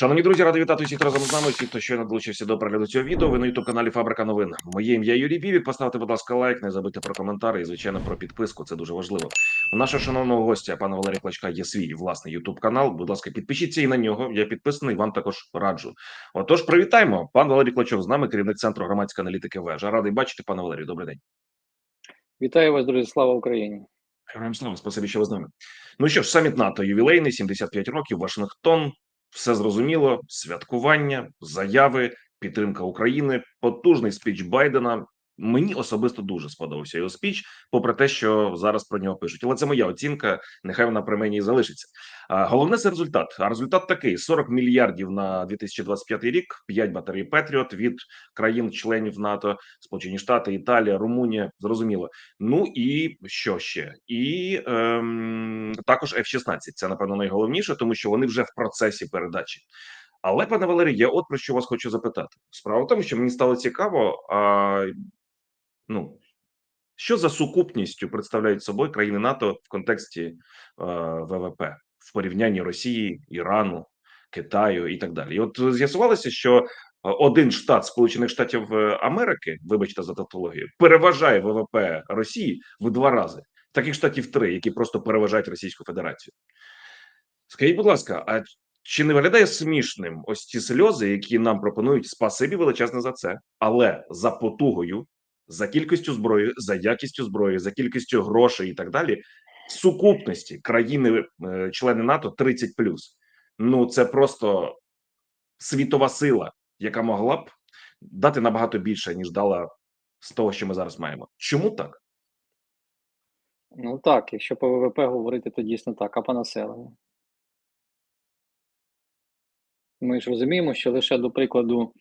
Шановні друзі, радий вітати всіх разом з нами. Всіх, хто щойно долучився до перегляду цього відео. Ви на youtube каналі Фабрика новин. Моє ім'я Юрій Бівік. Поставте, будь ласка, лайк, не забудьте про коментар і, звичайно, про підписку. Це дуже важливо. У нашого шановного гостя, пана Валерія Клачка, є свій власний youtube канал. Будь ласка, підпишіться і на нього. Я підписаний. Вам також раджу. Отож, привітаємо. Пан Валерій Клачов з нами, керівник центру громадської аналітики. Вежа. Радий бачити, пане Валерію. Добрий день. Вітаю вас, друзі. Слава Україні. Героям слава, спасибі, що ви з нами. Ну що ж, саміт НАТО ювілейний, 75 років, Вашингтон. Все зрозуміло, святкування, заяви, підтримка України, потужний спіч Байдена. Мені особисто дуже сподобався його спіч, попри те, що зараз про нього пишуть. Але це моя оцінка. Нехай вона при мені і залишиться. А головне це результат. А результат такий: 40 мільярдів на 2025 рік, 5 батарей Петріот від країн-членів НАТО, Сполучені Штати, Італія, Румунія. Зрозуміло. Ну і що ще? І ем, також F-16. Це напевно найголовніше, тому що вони вже в процесі передачі. Але, пане Валерій, я от про що вас хочу запитати. Справа в тому, що мені стало цікаво, а ну що за сукупністю представляють собою країни НАТО в контексті е, ВВП в порівнянні Росії, Ірану, Китаю і так далі. І от з'ясувалося, що е, один штат Сполучених Штатів е, Америки, вибачте за тавтологію, переважає ВВП Росії в два рази. Таких штатів три, які просто переважають Російську Федерацію. Скажіть, будь ласка, а чи не виглядає смішним ось ці сльози, які нам пропонують спасибі величезне за це, але за потугою, за кількістю зброї, за якістю зброї, за кількістю грошей і так далі, сукупності країни, е, НАТО 30 Ну це просто світова сила, яка могла б дати набагато більше ніж дала з того, що ми зараз маємо. Чому так? Ну так, якщо по ВВП говорити, то дійсно так, а по населенню. Ми ж розуміємо, що лише до прикладу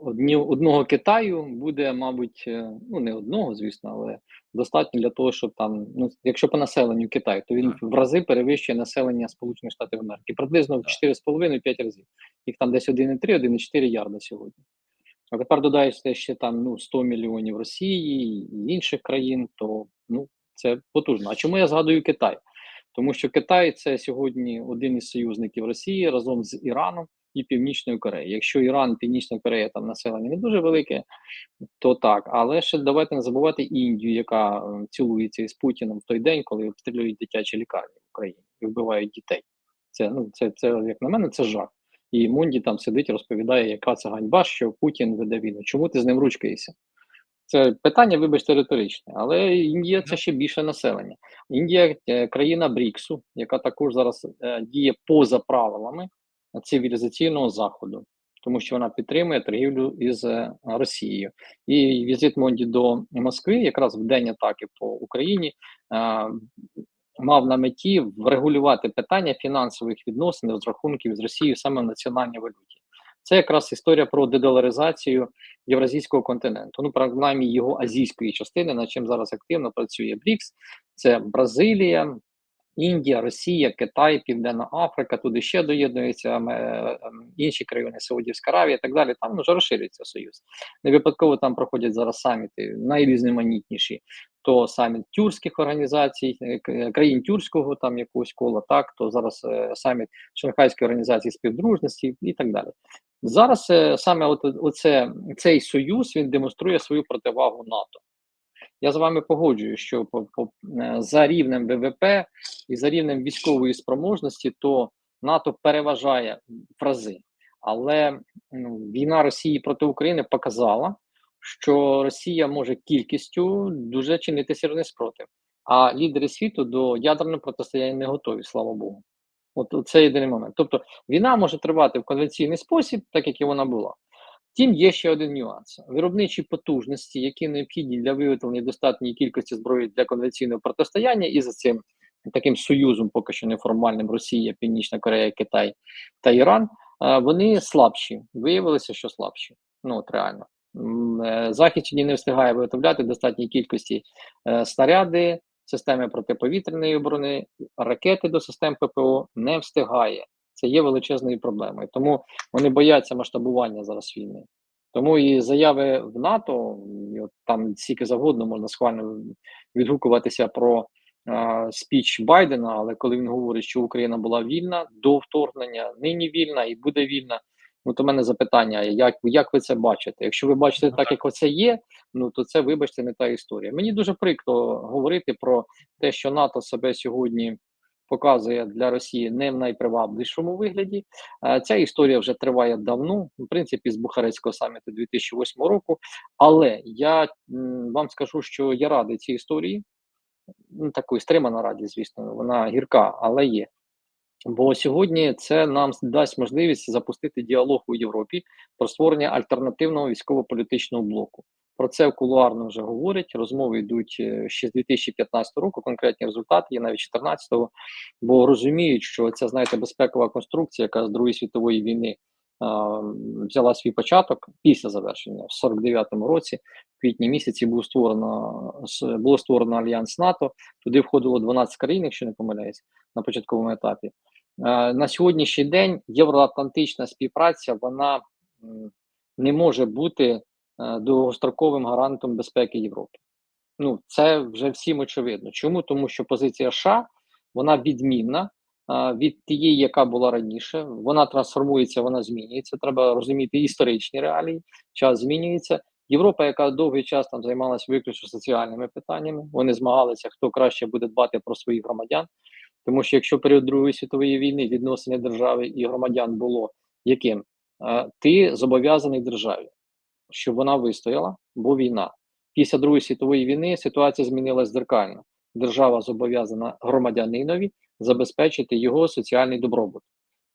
одні, одного Китаю буде, мабуть, е, ну не одного, звісно, але достатньо для того, щоб там, ну якщо по населенню Китаю, то він Так. в рази перевищує населення Сполучених Штатів Америки, приблизно в Так. 4,5-5 разів. Їх там десь 1,3, 1,4 ярда сьогодні. А тепер додаєте ще там ну 100 мільйонів Росії і інших країн, то ну це потужно. А чому я згадую Китай? Тому що Китай це сьогодні один із союзників Росії разом з Іраном і Північною Кореєю. Якщо Іран, Північна Корея там населення не дуже велике, то так. Але ще давайте не забувати Індію, яка е, цілується із Путіним в той день, коли обстрілюють дитячі лікарні в Україні і вбивають дітей. Це ну це, це як на мене, це жах. І Мунді там сидить, розповідає, яка це ганьба, що Путін веде війну. Чому ти з ним ручкаєшся? Це питання, вибачте, риторичне, але Індія це ще більше населення. Індія е, країна Бріксу, яка також зараз е, діє поза правилами цивілізаційного заходу, тому що вона підтримує торгівлю із е, Росією. І візит Монді до Москви, якраз в день атаки по Україні, е, мав на меті врегулювати питання фінансових відносин, розрахунків з Росією саме в національній валюті. Це якраз історія про дедоларизацію євразійського континенту. Ну, принаймні його азійської частини, над чим зараз активно працює БРІКС. Це Бразилія, Індія, Росія, Китай, Південна Африка. Туди ще доєднуються е, е, інші країни Саудівська Аравія і так далі. Там вже розширюється союз. Не випадково там проходять зараз саміти найрізноманітніші. То саміт тюркських організацій, е, країн тюркського там якогось кола, так то зараз е, саміт Шанхайської організації співдружності і так далі. Зараз е, саме от, оце, цей союз він демонструє свою противагу НАТО. Я з вами погоджую, що по, по, е, за рівнем ВВП і за рівнем військової спроможності, то НАТО переважає в рази. Але ну, війна Росії проти України показала, що Росія може кількістю дуже чинити серйозний спротив. А лідери світу до ядерного протистояння не готові, слава Богу. От це єдиний момент. Тобто війна може тривати в конвенційний спосіб, так як і вона була. Втім, є ще один нюанс: виробничі потужності, які необхідні для виготовлення достатньої кількості зброї для конвенційного протистояння, і за цим таким союзом, поки що неформальним Росія, Північна Корея, Китай та Іран, вони слабші. Виявилося, що слабші. Ну от реально. Е, Захід сьогодні не встигає виготовляти достатній кількості е, снаряди, системи протиповітряної оборони, ракети до систем ППО не встигає. Це є величезною проблемою. Тому вони бояться масштабування зараз війни. Тому і заяви в НАТО, і от там скільки завгодно можна схвально відгукуватися про е, спіч Байдена, але коли він говорить, що Україна була вільна до вторгнення, нині вільна і буде вільна. Ну, то в мене запитання: як, як ви це бачите? Якщо ви бачите Ну, так, як оце є, ну то це, вибачте, не та історія. Мені дуже прикро говорити про те, що НАТО себе сьогодні показує для Росії не в найпривабливішому вигляді. Е, Ця історія вже триває давно, в принципі, з Бухарестського саміту 2008 року. Але я вам скажу, що я радий цій історії. Ну, такої стримана раді, звісно, вона гірка, але є. Бо сьогодні це нам дасть можливість запустити діалог у Європі про створення альтернативного військово-політичного блоку. Про це кулуарно вже говорять. Розмови йдуть е, ще з 2015 року. Конкретні результати є навіть 2014-го, бо розуміють, що ця знаєте безпекова конструкція, яка з Другої світової війни взяла свій початок після завершення в 49-му році. В квітні місяці був створено було створено альянс НАТО. Туди входило 12 країн, якщо не помиляюсь, на початковому етапі. На сьогоднішній день євроатлантична співпраця вона не може бути довгостроковим гарантом безпеки Європи. Ну це вже всім очевидно. Чому? Тому що позиція США вона відмінна від тієї, яка була раніше. Вона трансформується, вона змінюється. Треба розуміти історичні реалії. Час змінюється. Європа, яка довгий час там займалася виключно соціальними питаннями, вони змагалися, хто краще буде дбати про своїх громадян. Тому що якщо період Другої світової війни відносини держави і громадян було яким? Е, Ти зобов'язаний державі, щоб вона вистояла, бо війна. Після Другої світової війни ситуація змінилась дзеркально. Держава зобов'язана громадянинові забезпечити його соціальний добробут.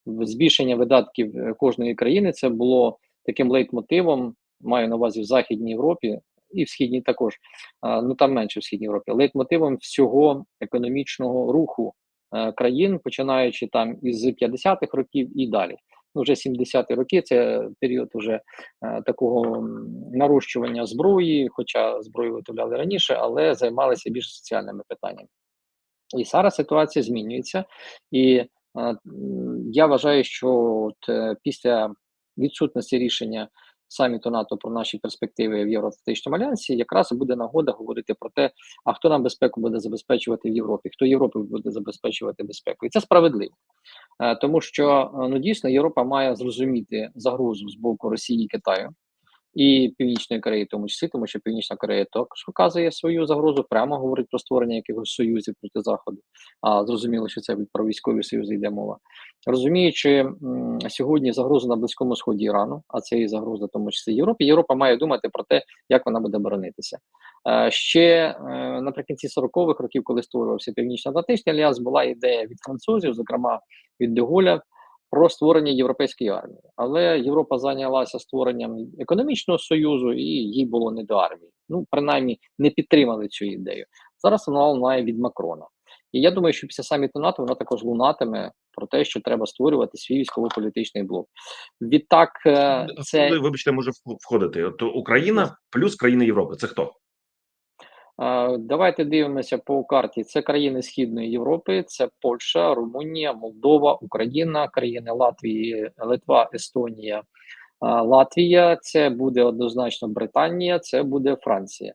Збільшення видатків е, кожної країни це було таким лейтмотивом, маю на увазі в Західній Європі і в Східній також, ну там менше в Східній Європі, лейтмотивом всього економічного руху е, країн, починаючи там із 50-х років і далі. Ну, вже 70-ті роки це період уже е, такого нарощування зброї, хоча зброю виготовляли раніше, але займалися більш соціальними питаннями. І зараз ситуація змінюється, і е, я вважаю, що от, е, після відсутності рішення саміту НАТО про наші перспективи в Євроатлантичному альянсі, якраз буде нагода говорити про те, а хто нам безпеку буде забезпечувати в Європі, хто Європі буде забезпечувати безпеку, і це справедливо. Е, Тому що е, ну дійсно Європа має зрозуміти загрозу з боку Росії і Китаю і Північної Кореї, в тому числі, тому що Північна Корея також показує свою загрозу, прямо говорить про створення якихось союзів проти заходу. А зрозуміло, що це про військові союзи йде мова. Розуміючи сьогодні загрозу на близькому сході Ірану, а це і загроза, тому числі Європі. Європа має думати про те, як вона буде боронитися. Е, Ще е, наприкінці 40-х років, коли створювався Північно-Атлантичний альянс, була ідея від французів, зокрема від Деголя, про створення європейської армії. Але Європа зайнялася створенням економічного союзу, і їй було не до армії. Ну, принаймні, не підтримали цю ідею. Зараз вона лунає від Макрона. І я думаю, що після саміту НАТО вона також лунатиме про те, що треба створювати свій військово-політичний блок. Відтак, е, це вибачте, може входити. От Україна плюс країни Європи. Це хто? Давайте дивимося по карті. Це країни Східної Європи, це Польща, Румунія, Молдова, Україна, країни Латвії, Литва, Естонія, Латвія. Це буде однозначно Британія, це буде Франція.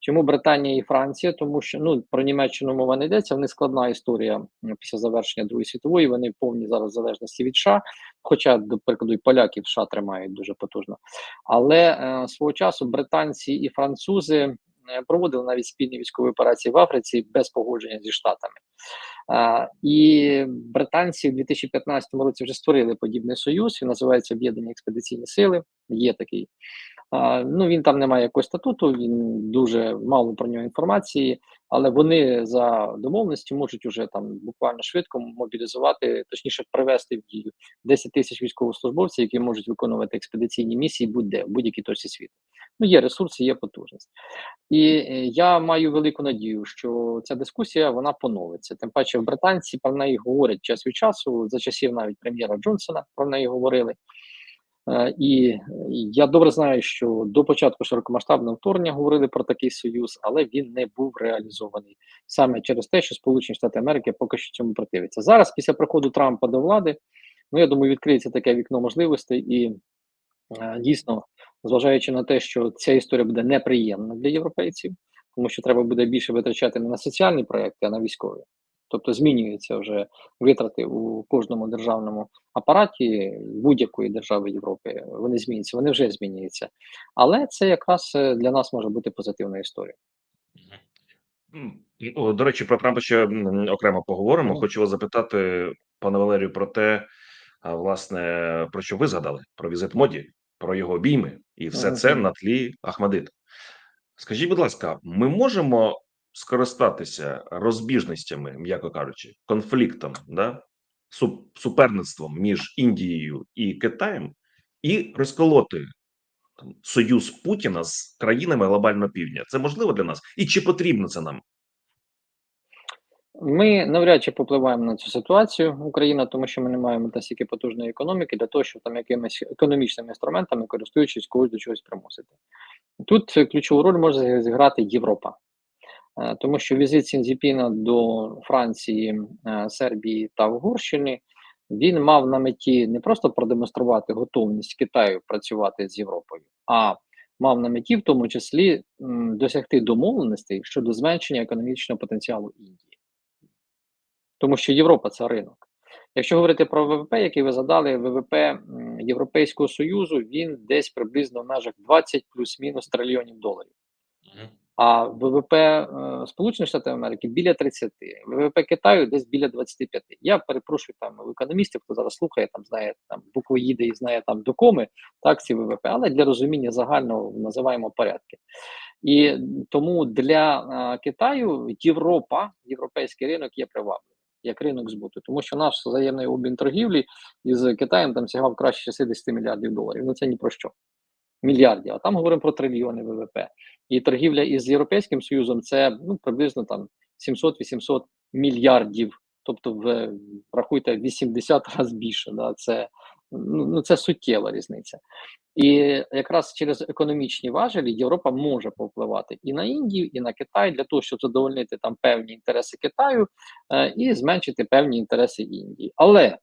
Чому Британія і Франція? Тому що ну про Німеччину мова не йдеться. В них складна історія після завершення Другої світової. Вони повні зараз залежності від США. Хоча, до прикладу, і поляків США тримають дуже потужно. Але е, свого часу британці і французи проводили навіть спільні військові операції в Африці без погодження зі штатами. А, і британці в 2015 році вже створили подібний союз. Він називається Об'єднані експедиційні сили. Є такий. Ну він там не має якогось статуту, він дуже мало про нього інформації, але вони за домовленістю можуть уже там буквально швидко мобілізувати, точніше привести в дію 10 тисяч військовослужбовців, які можуть виконувати експедиційні місії будь-де в будь-якій точці світу. Ну є ресурси, є потужність, і е, я маю велику надію, що ця дискусія вона поновиться. Тим паче, в британці про неї говорять час від часу, за часів навіть прем'єра Джонсона про неї говорили. Е, І я добре знаю, що до початку широкомасштабного вторгнення говорили про такий союз, але він не був реалізований саме через те, що Сполучені Штати Америки поки що цьому противиться. Зараз, після приходу Трампа до влади, ну я думаю, відкриється таке вікно можливостей, і е, дійсно, зважаючи на те, що ця історія буде неприємна для європейців, тому що треба буде більше витрачати не на соціальні проекти, а на військові. Тобто змінюються вже витрати у кожному державному апараті будь-якої держави Європи. Вони змінюються, вони вже змінюються. Але це якраз е, для нас може бути позитивна історія. До речі, про Трампа ще окремо поговоримо. Хочу вас запитати, пане Валерію, про те, власне, про що ви згадали: про візит моді, про його обійми, і все це на тлі Ахмадита. Скажіть, будь ласка, ми можемо скористатися розбіжностями, м'яко кажучи, конфліктом, да? суп- суперництвом між Індією і Китаєм, і розколоти там, союз Путіна з країнами глобального півдня? Це можливо для нас? І чи потрібно це нам? Ми навряд чи попливаємо на цю ситуацію Україна, тому що ми не маємо настільки потужної економіки для того, щоб там якимись економічними інструментами, користуючись когось до чогось примусити. Тут е, ключову роль може зіграти Європа, тому що візит Сінзіпіна до Франції, е, Сербії та Угорщини він мав на меті не просто продемонструвати готовність Китаю працювати з Європою, а мав на меті в тому числі досягти домовленостей щодо зменшення економічного потенціалу Індії. Тому що Європа це ринок. Якщо говорити про ВВП, який ви задали, ВВП Європейського Союзу він десь приблизно в межах 20 плюс-мінус трильйонів доларів. А ВВП е, Сполучених Штатів Америки біля 30, ВВП Китаю десь біля 25. Я перепрошую там у економістів, хто зараз слухає, там знає там буквоїди і знає там докоми, так ці ВВП, але для розуміння загального називаємо порядки. І тому для е, Китаю Європа, європейський ринок є привабливим як ринок збуту, тому що наш взаємний обмін торгівлі із Китаєм там сягав краще 60 мільярдів доларів. Ну це ні про що. Мільярдів, а там говоримо про трильйони ВВП. І торгівля із Європейським Союзом це ну, приблизно там 700-800 мільярдів. Тобто, в, рахуйте 80 разів більше. Да, це, ну, ну, це суттєва різниця. І якраз через економічні важелі Європа може повпливати і на Індію, і на Китай для того, щоб задовольнити там певні інтереси Китаю е, і зменшити певні інтереси Індії. Але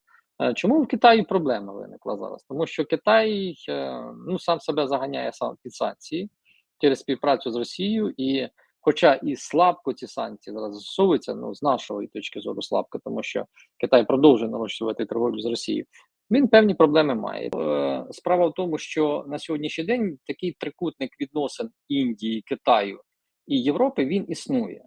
чому в Китаї проблема виникла зараз? Тому що Китай е, ну сам себе заганяє сам під санкції через співпрацю з Росією, і хоча і слабко ці санкції зараз застосовуються, ну з нашої точки зору слабко, тому що Китай продовжує нарощувати торговлю з Росією. Він певні проблеми має. Е, Справа в тому, що на сьогоднішній день такий трикутник відносин Індії, Китаю і Європи він існує.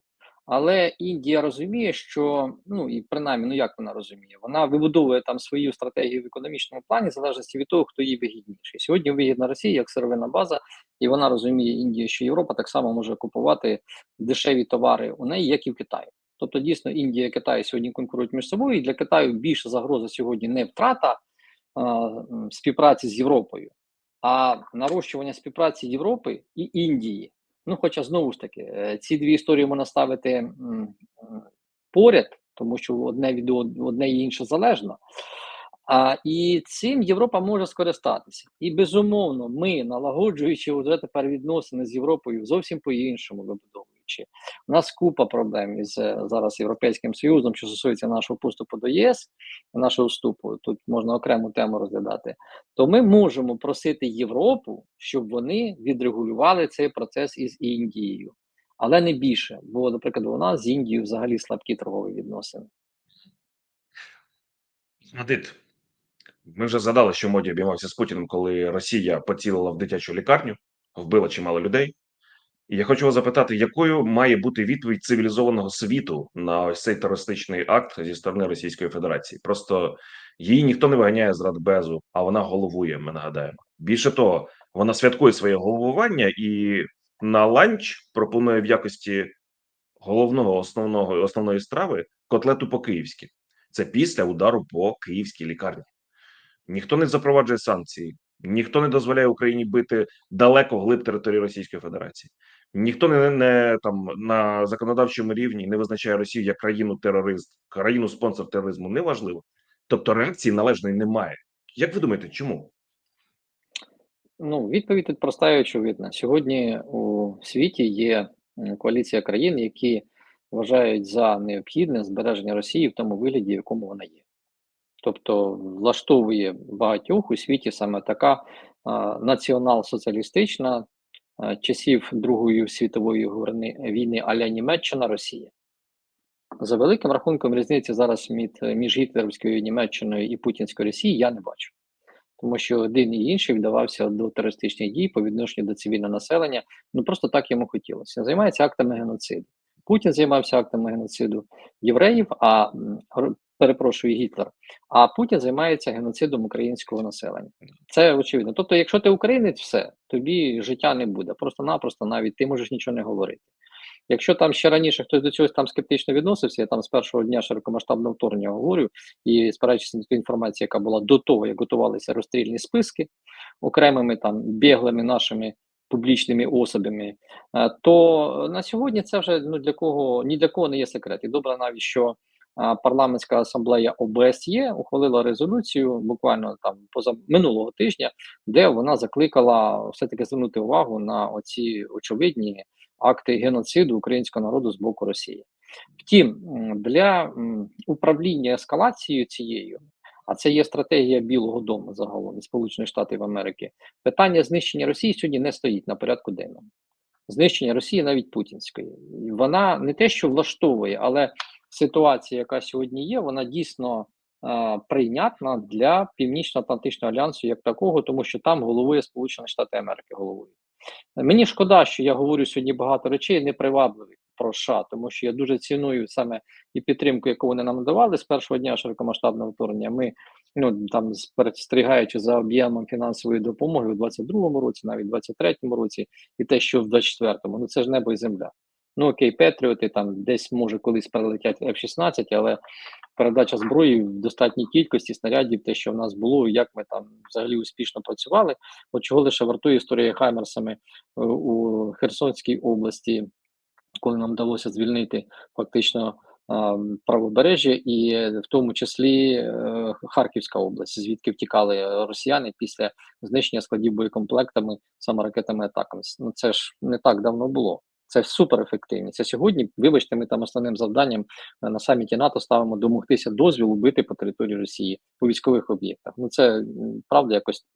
Але Індія розуміє, що ну і принаймні, ну як вона розуміє, вона вибудовує там свою стратегію в економічному плані, в залежності від того, хто їй вигідніший. Сьогодні вигідна Росія як сировинна база, і вона розуміє Індія, що Європа так само може купувати дешеві товари у неї, як і в Китаї. Тобто, дійсно, Індія і Китай сьогодні конкурують між собою. І для Китаю більша загроза сьогодні не втрата а, співпраці з Європою, а нарощування співпраці Європи і Індії. Ну, хоча знову ж таки, е, ці дві історії можна ставити поряд, тому що одне від одне і інше залежно. А, І цим Європа може скористатися. І безумовно, ми, налагоджуючи вже тепер відносини з Європою зовсім по-іншому вибудовуючи. У нас купа проблем із е, зараз Європейським Союзом, що стосується нашого поступу до ЄС, нашого вступу. Тут можна окрему тему розглядати. То ми можемо просити Європу, щоб вони відрегулювали цей процес із Індією, але не більше. Бо, наприклад, у нас з Індією взагалі слабкі торгові відносини. Мадит, ми вже згадали, що моді обіймався з Путіним, коли Росія поцілила в дитячу лікарню, вбила чимало людей. Я хочу вас запитати, якою має бути відповідь цивілізованого світу на ось цей терористичний акт зі сторони Російської Федерації? Просто її ніхто не виганяє з Радбезу, а вона головує. Ми нагадаємо. Більше того, вона святкує своє головування і на ланч пропонує в якості головного основного основної страви котлету по київськи. Це після удару по київській лікарні. Ніхто не запроваджує санкції, ніхто не дозволяє Україні бити далеко глиб території Російської Федерації. Ніхто не, не там на законодавчому рівні не визначає Росію як країну терорист, країну спонсор тероризму. Неважливо. Тобто реакції належної немає. Як ви думаєте, чому? Ну, відповідь тут проста і очевидна. Сьогодні у світі є коаліція країн, які вважають за необхідне збереження Росії в тому вигляді, в якому вона є. Тобто влаштовує багатьох у світі саме така націонал-соціалістична часів Другої світової війни, аля Німеччина, Росія. За великим рахунком різниці зараз між, гітлерівською Німеччиною і Путінською Росією я не бачу. Тому що один і інший вдавався до терористичних дій по відношенню до цивільного населення. Ну просто так йому хотілося. Займається актами геноциду. Путін займався актами геноциду євреїв, а перепрошую Гітлер. А Путін займається геноцидом українського населення. Це очевидно. Тобто, якщо ти українець, все тобі життя не буде. Просто-напросто навіть ти можеш нічого не говорити. Якщо там ще раніше хтось до цього там скептично відносився, я там з першого дня широкомасштабного вторгнення говорю, і спираючись на ту інформацію, яка була до того, як готувалися розстрільні списки окремими там біглими нашими публічними особами, е, то на сьогодні це вже ну для кого ні для кого не є секрет. І добре, навіть що парламентська асамблея ОБСЄ ухвалила резолюцію буквально там поза минулого тижня, де вона закликала все таки звернути увагу на оці очевидні акти геноциду українського народу з боку Росії. Втім, для управління ескалацією цією, а це є стратегія Білого Дому загалом Сполучених Штатів Америки, питання знищення Росії сьогодні не стоїть на порядку денному. Знищення Росії навіть путінської. Вона не те, що влаштовує, але ситуація, яка сьогодні є, вона дійсно е, прийнятна для Північно-Атлантичного альянсу як такого, тому що там головує Сполучені Штати Америки головою. Мені шкода, що я говорю сьогодні багато речей непривабливих про США, тому що я дуже ціную саме і підтримку, яку вони нам надавали з першого дня широкомасштабного вторгнення. Ми ну там спостерігаючи за об'ємом фінансової допомоги у 22-му році, навіть в 23-му році, і те, що в 24-му, ну це ж небо і земля. Ну окей, Петріоти там десь може колись прилетять F-16, але передача зброї в достатній кількості снарядів, те, що в нас було, як ми там взагалі успішно працювали. От чого лише вартує історія Хаймерсами е, у Херсонській області, коли нам вдалося звільнити фактично правобережжя, і в тому числі е, Харківська область, звідки втікали росіяни після знищення складів боєкомплектами саме ракетами атаками. Ну це ж не так давно було. Це суперефективність. А сьогодні, вибачте, ми там основним завданням е, на саміті НАТО ставимо домогтися дозвілу бити по території Росії по військових об'єктах. Ну це правда якось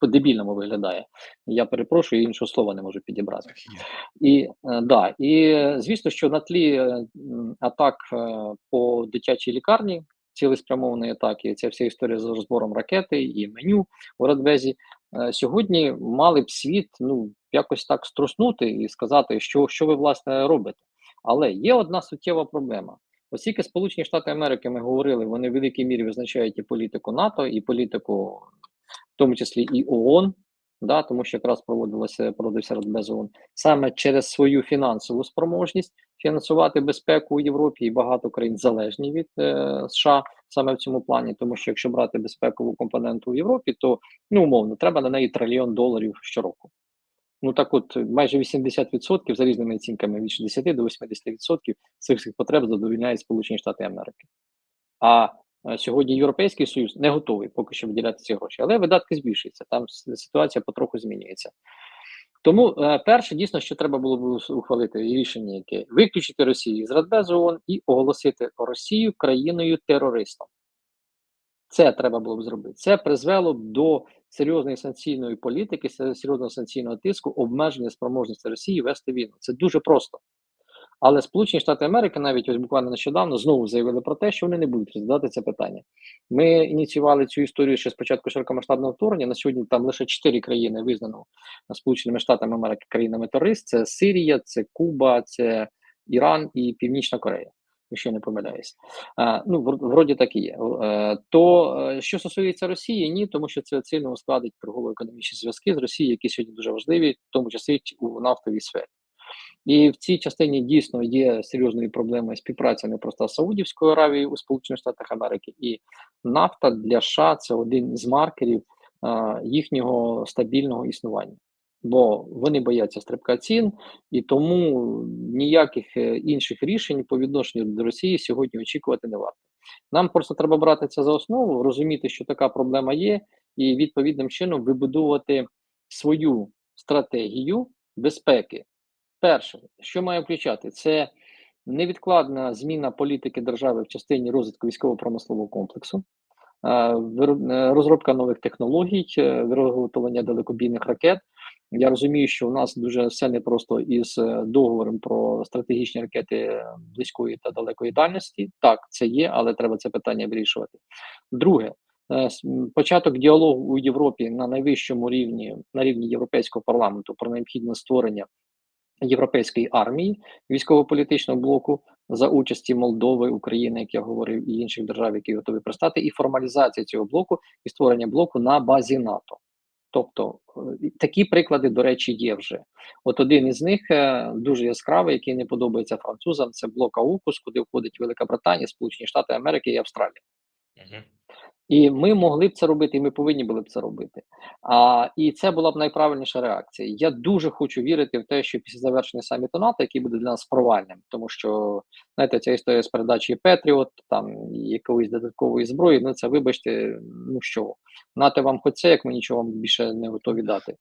по-дебільному виглядає. Я перепрошую, іншого слова не можу підібрати. І е, да, і е, звісно, що на тлі атак по дитячій лікарні, цілеспрямованої атаки, ця вся історія з розбором ракети і меню у Радбезі, е, сьогодні мали б світ ну якось так струснути і сказати, що, що ви власне робите. Але є одна суттєва проблема. Оскільки Сполучені Штати Америки ми говорили, вони в великій мірі визначають і політику НАТО, і політику, в тому числі і ООН, да, тому що якраз проводилося проводився Радбез ООН, саме через свою фінансову спроможність фінансувати безпеку у Європі, і багато країн залежні від е, США саме в цьому плані, тому що якщо брати безпекову компоненту в Європі, то ну умовно треба на неї трильйон доларів щороку. Ну так от майже 80% за різними оцінками від 60 до 80% цих всіх потреб задовільняють Сполучені Штати Америки. А е, сьогодні Європейський Союз не готовий поки що виділяти ці гроші, але видатки збільшуються. Там ситуація потроху змінюється. Тому е, перше, дійсно, що треба було б ухвалити рішення, яке виключити Росію з Радбезу ООН і оголосити Росію країною терористом. Це треба було б зробити. Це призвело б до серйозної санкційної політики, серйозного санкційного тиску, обмеження спроможності Росії вести війну. Це дуже просто. Але Сполучені Штати Америки навіть ось буквально нещодавно знову заявили про те, що вони не будуть розглядати це питання. Ми ініціювали цю історію ще спочатку широкомасштабного вторгнення. На сьогодні там лише чотири країни визнано Сполученими Штатами Америки країнами терорист. Це Сирія, це Куба, це Іран і Північна Корея. Якщо я не помиляюсь, а, ну вроді так і є. Е, то е, що стосується Росії, ні, тому що це сильно ускладить торгово-економічні зв'язки з Росією, які сьогодні дуже важливі, в тому числі у нафтовій сфері. І в цій частині дійсно є серйозною проблемою співпраця не просто з Саудівською Аравією у Сполучених Штатах Америки, і нафта для США це один з маркерів а, їхнього стабільного існування. Бо вони бояться стрибка цін, і тому ніяких е, інших рішень по відношенню до Росії сьогодні очікувати не варто. Нам просто треба брати це за основу, розуміти, що така проблема є, і відповідним чином вибудовувати свою стратегію безпеки Перше, що має включати, це невідкладна зміна політики держави в частині розвитку військово-промислового комплексу, розробка нових технологій, е, виготовлення далекобійних ракет, Я розумію, що в нас дуже все непросто із е, договором про стратегічні ракети е, близької та далекої дальності. Так, це є, але треба це питання вирішувати. Друге, е, початок діалогу у Європі на найвищому рівні, на рівні Європейського парламенту про необхідне створення європейської армії військово-політичного блоку за участі Молдови, України, як я говорив, і інших держав, які готові пристати, і формалізація цього блоку і створення блоку на базі НАТО. Тобто е, такі приклади, до речі, є вже. От один із них е, дуже яскравий, який не подобається французам. Це блок АУКУС, куди входить Велика Британія, Сполучені Штати Америки і Австралія. І ми могли б це робити, і ми повинні були б це робити. А, і це була б найправильніша реакція. Я дуже хочу вірити в те, що після завершення саміту НАТО, який буде для нас провальним, тому що знаєте, ця історія з передачі Петріот, там якоїсь додаткової зброї. Ну це вибачте, ну що нати вам хоч це, як ми нічого вам більше не готові дати.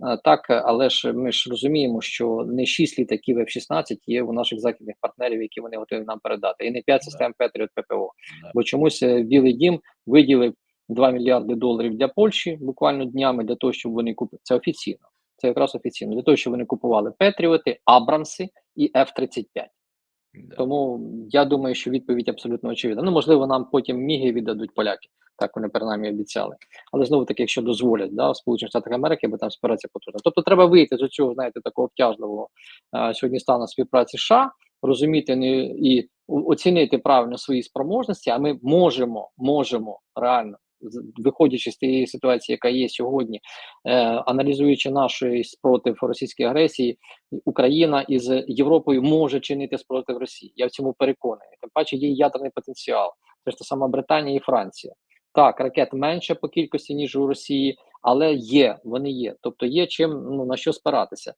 А, так, але ж ми ж розуміємо, що не 6 літаків F-16 є у наших західних партнерів, які вони готові нам передати, і не 5 систем Петріот ППО. Бо чомусь е, Білий Дім виділив 2 мільярди доларів для Польщі буквально днями для того, щоб вони купили. Це офіційно. Це якраз офіційно для того, щоб вони купували Петріоти, Абрамси і F-35. Да. Тому я думаю, що відповідь абсолютно очевидна. Ну можливо, нам потім міги віддадуть поляки. Так вони принаймні обіцяли. Але знову таки, якщо дозволять, да, в Сполучених Штатах Америки, бо там співпраця потужна. Тобто треба вийти з цього, знаєте, такого обтяжливого а, сьогодні стану співпраці США, розуміти не і оцінити правильно свої спроможності. А ми можемо, можемо реально виходячи з тієї ситуації, яка є сьогодні, е, аналізуючи нашої спротив російської агресії, Україна із Європою може чинити спротив Росії. Я в цьому переконаний. Тим паче є ядерний потенціал. Це ж та сама Британія і Франція. Так, ракет менше по кількості ніж у Росії, але є, вони є. Тобто є чим ну на що спиратися.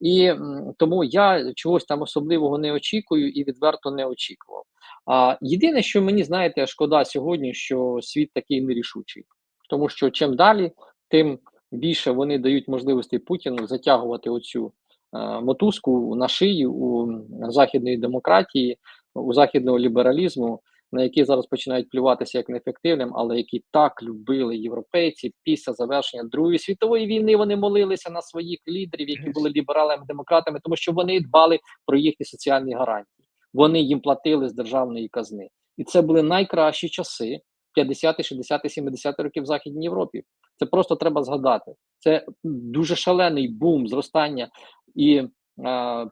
І тому я чогось там особливого не очікую і відверто не очікував. А єдине, що мені знаєте, шкода сьогодні, що світ такий нерішучий, тому що чим далі, тим більше вони дають можливості Путіну затягувати оцю е, мотузку на шиї у західної демократії, у західного лібералізму, на які зараз починають плюватися як неефективним, але які так любили європейці після завершення Другої світової війни. Вони молилися на своїх лідерів, які були лібералами, демократами, тому що вони дбали про їхні соціальні гарантії. Вони їм платили з державної казни, і це були найкращі часи 50, 60, 70 років в Західній Європі. Це просто треба згадати. Це дуже шалений бум зростання і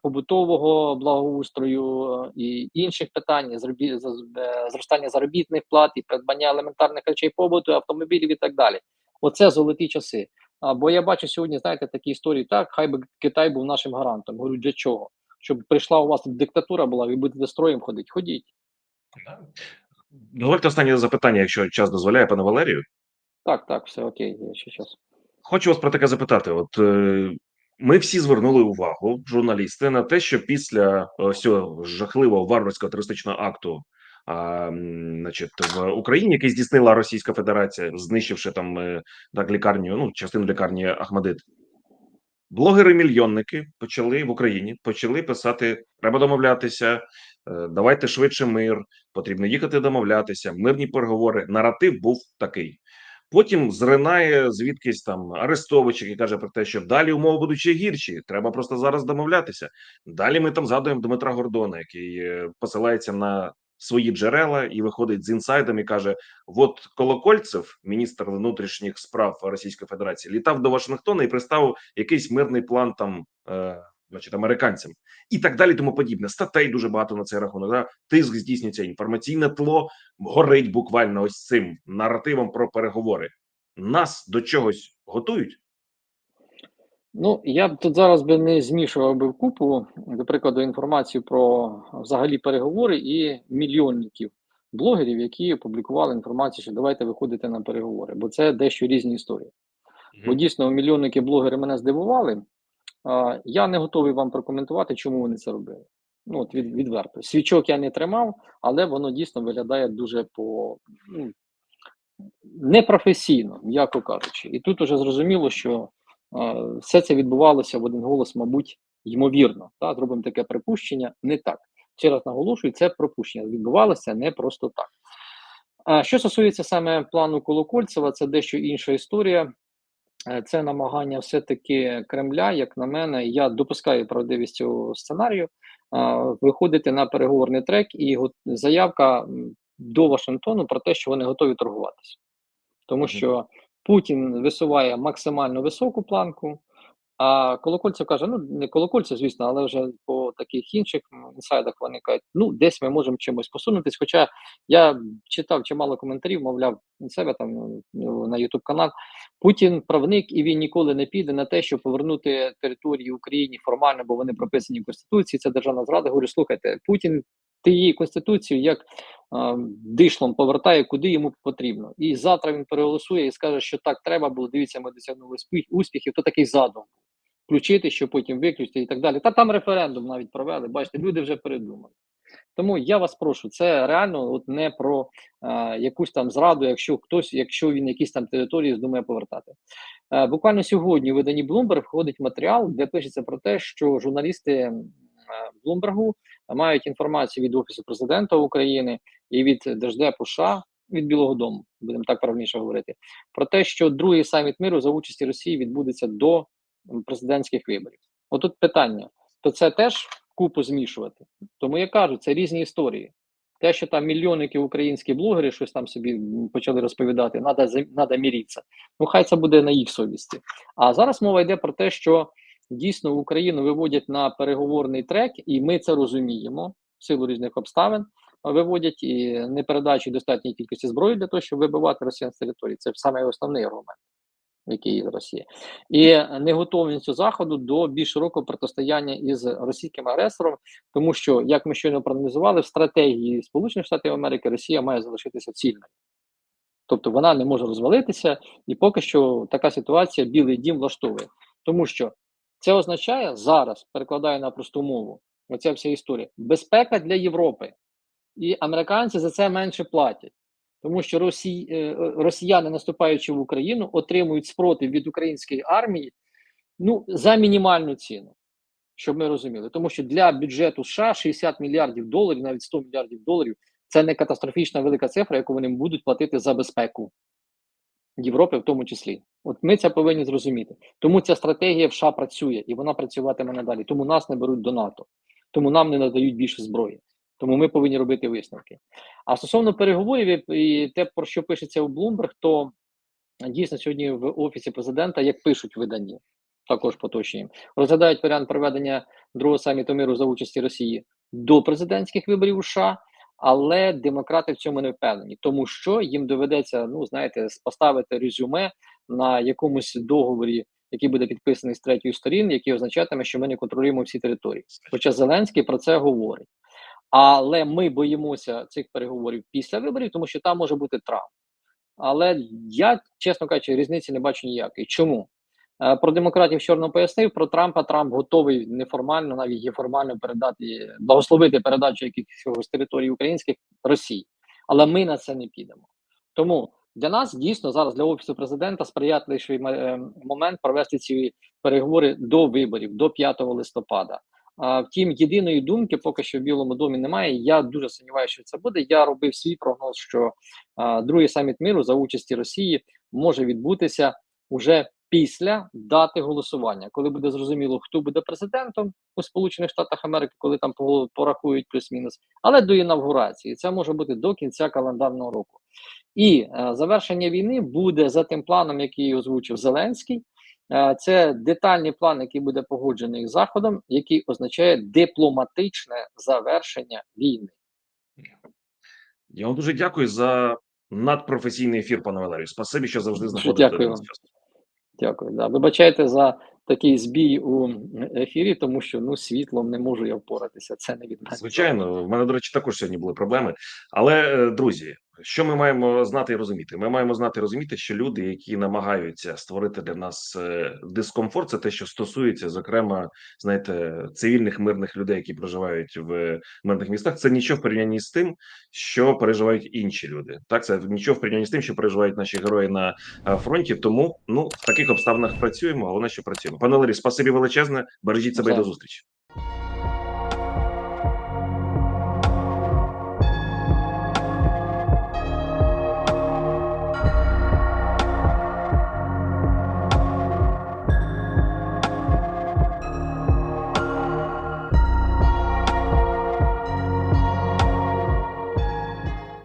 побутового благоустрою е, і інших питань, е, зростання заробітних плат і придбання елементарних речей побуту, автомобілів і так далі. Оце золоті часи. А, бо я бачу сьогодні, знаєте, такі історії. Так, хай би Китай був нашим гарантом. Говорю, для чого? Щоб прийшла у вас диктатура була, ви будете строєм ходити. Ходіть. Дозвольте останнє запитання, якщо час дозволяє, пане Валерію. Так, так, все окей, є ще час. Хочу вас про таке запитати. От е, ми всі звернули увагу, журналісти, на те, що після цього жахливого варварського терористичного акту, а, значить, в Україні, який здійснила Російська Федерація, знищивши там е, так лікарню, ну частину лікарні Ахмадит. Блогери-мільйонники почали в Україні почали писати: треба домовлятися, е, давайте швидше мир, потрібно їхати домовлятися. Мирні переговори. Наратив був такий. Потім зринає звідкись там Арестович, який каже про те, що далі умови будуть ще гірші. Треба просто зараз домовлятися. Далі ми там згадуємо Дмитра Гордона, який е, посилається на свої джерела і виходить з інсайдом і каже: От Колокольцев, міністр внутрішніх справ Російської Федерації, літав до Вашингтона і представив якийсь мирний план там, е, значить, американцям, і так далі, тому подібне. Статей дуже багато на цей рахунок. Да? Тиск здійснюється, інформаційне тло горить буквально ось цим наративом про переговори. Нас до чогось готують. Ну, я б тут зараз би не змішував би в купу, до прикладу, інформацію про взагалі переговори і мільйонників блогерів, які опублікували інформацію, що давайте виходити на переговори, бо це дещо різні історії. Бо дійсно мільйонники блогери мене здивували. Я не готовий вам прокоментувати, чому вони це робили. Ну, от від, відверто. Свічок я не тримав, але воно дійсно виглядає дуже по ну, непрофесійно, м'яко кажучи. І тут уже зрозуміло, що а, все це відбувалося в один голос, мабуть, ймовірно. Та, зробимо таке припущення, не так. Ще раз наголошую, це пропущення відбувалося не просто так. А що стосується саме плану Колокольцева, це дещо інша історія. Е, це намагання все-таки Кремля, як на мене, я допускаю правдивість цього сценарію, виходити на переговорний трек і заявка до Вашингтону про те, що вони готові торгуватися. Тому що Путін висуває максимально високу планку, а Колокольцев каже: ну не Колокольцев, звісно, але вже по таких інших інсайдах вони кажуть, ну десь ми можемо чимось посунутись. Хоча я читав чимало коментарів, мовляв, себе там на Ютуб канал. Путін правник і він ніколи не піде на те, щоб повернути території Україні формально, бо вони прописані в Конституції. Це державна зрада. Говорю, слухайте, Путін тієї конституцію як а, дишлом повертає, куди йому потрібно. І завтра він переголосує і скаже, що так треба було. Дивіться, ми досягнули успіхів. То такий задум включити, що потім виключити і так далі. Та там референдум навіть провели. Бачите, люди вже передумали. Тому я вас прошу, це реально от не про е, якусь там зраду, якщо хтось, якщо він якісь там території здумає повертати. Е, буквально сьогодні в виданні Bloomberg входить матеріал, де пишеться про те, що журналісти Bloomberg мають інформацію від Офісу президента України і від Держдепу США, від Білого Дому, будемо так правильніше говорити, про те, що другий саміт миру за участі Росії відбудеться до президентських виборів. Отут питання: то це теж купу змішувати. Тому я кажу, це різні історії. Те, що там мільйонники українські блогери щось там собі почали розповідати, надо, надо міритися. Ну, хай це буде на їх совісті. А зараз мова йде про те, що дійсно Україну виводять на переговорний трек, і ми це розуміємо в силу різних обставин. Виводять і непередачі достатньої кількості зброї для того, щоб вибивати росіян з території. Це саме основний аргумент, який є Росія, і неготовність заходу до більш широкого протистояння із російським агресором, тому що, як ми щойно проаналізували, в стратегії Сполучених Штатів Америки Росія має залишитися цільною. Тобто вона не може розвалитися, і поки що така ситуація Білий дім влаштовує. Тому що це означає зараз, перекладаю на просту мову, оця вся історія, безпека для Європи. І американці за це менше платять. Тому що росі... е, росіяни, наступаючи в Україну, отримують спротив від української армії ну, за мінімальну ціну, щоб ми розуміли. Тому що для бюджету США 60 мільярдів доларів, навіть 100 мільярдів доларів, це не катастрофічна велика цифра, яку вони будуть платити за безпеку Європи, в тому числі. От ми це повинні зрозуміти. Тому ця стратегія в США працює і вона працюватиме надалі. Тому нас не беруть до НАТО, тому нам не надають більше зброї. Тому ми повинні робити висновки. А стосовно переговорів і те, про що пишеться у Bloomberg, то дійсно сьогодні в офісі президента, як пишуть в виданні, також поточні, розглядають варіант проведення другого саміту миру за участі Росії до президентських виборів США, але демократи в цьому не впевнені, тому що їм доведеться, ну знаєте, поставити резюме на якомусь договорі, який буде підписаний з третьої сторін, який означатиме, що ми не контролюємо всі території. Хоча Зеленський про це говорить. Але ми боїмося цих переговорів після виборів, тому що там може бути Трамп. Але я, чесно кажучи, різниці не бачу ніякої. Чому? Е, Про демократів чорно пояснив, про Трампа Трамп готовий неформально, навіть є формально передати, благословити передачу якихось територій українських Росії. Але ми на це не підемо. Тому для нас дійсно зараз для офісу президента сприятливий е, момент провести ці переговори до виборів, до 5 листопада. Втім, єдиної думки поки що в Білому домі немає. Я дуже сумніваюся, що це буде. Я робив свій прогноз, що другий саміт миру за участі Росії може відбутися уже після дати голосування, коли буде зрозуміло, хто буде президентом у Сполучених Штатах Америки, коли там по- порахують плюс-мінус, але до інавгурації це може бути до кінця календарного року. І е, завершення війни буде за тим планом, який озвучив Зеленський. Е, Це детальний план, який буде погоджений заходом, який означає дипломатичне завершення війни. Я вам дуже дякую за надпрофесійний ефір, пане Валерію. Спасибі, що завжди знаходите дякую вам. Дякую. Да. Вибачайте за такий збій у ефірі, тому що ну світлом не можу я впоратися. Це не від мене. Звичайно, в мене, до речі, також сьогодні були проблеми. Але, е, друзі, що ми маємо знати і розуміти? Ми маємо знати і розуміти, що люди, які намагаються створити для нас е, дискомфорт, це те, що стосується, зокрема, знаєте, цивільних мирних людей, які проживають в мирних містах. Це нічого в порівнянні з тим, що переживають інші люди. Так, це нічого в порівнянні з тим, що переживають наші герої на е, фронті. Тому ну в таких обставинах працюємо. Головне, що працюємо. Пане Валерій, спасибі величезне. Бережіть себе і до зустрічі.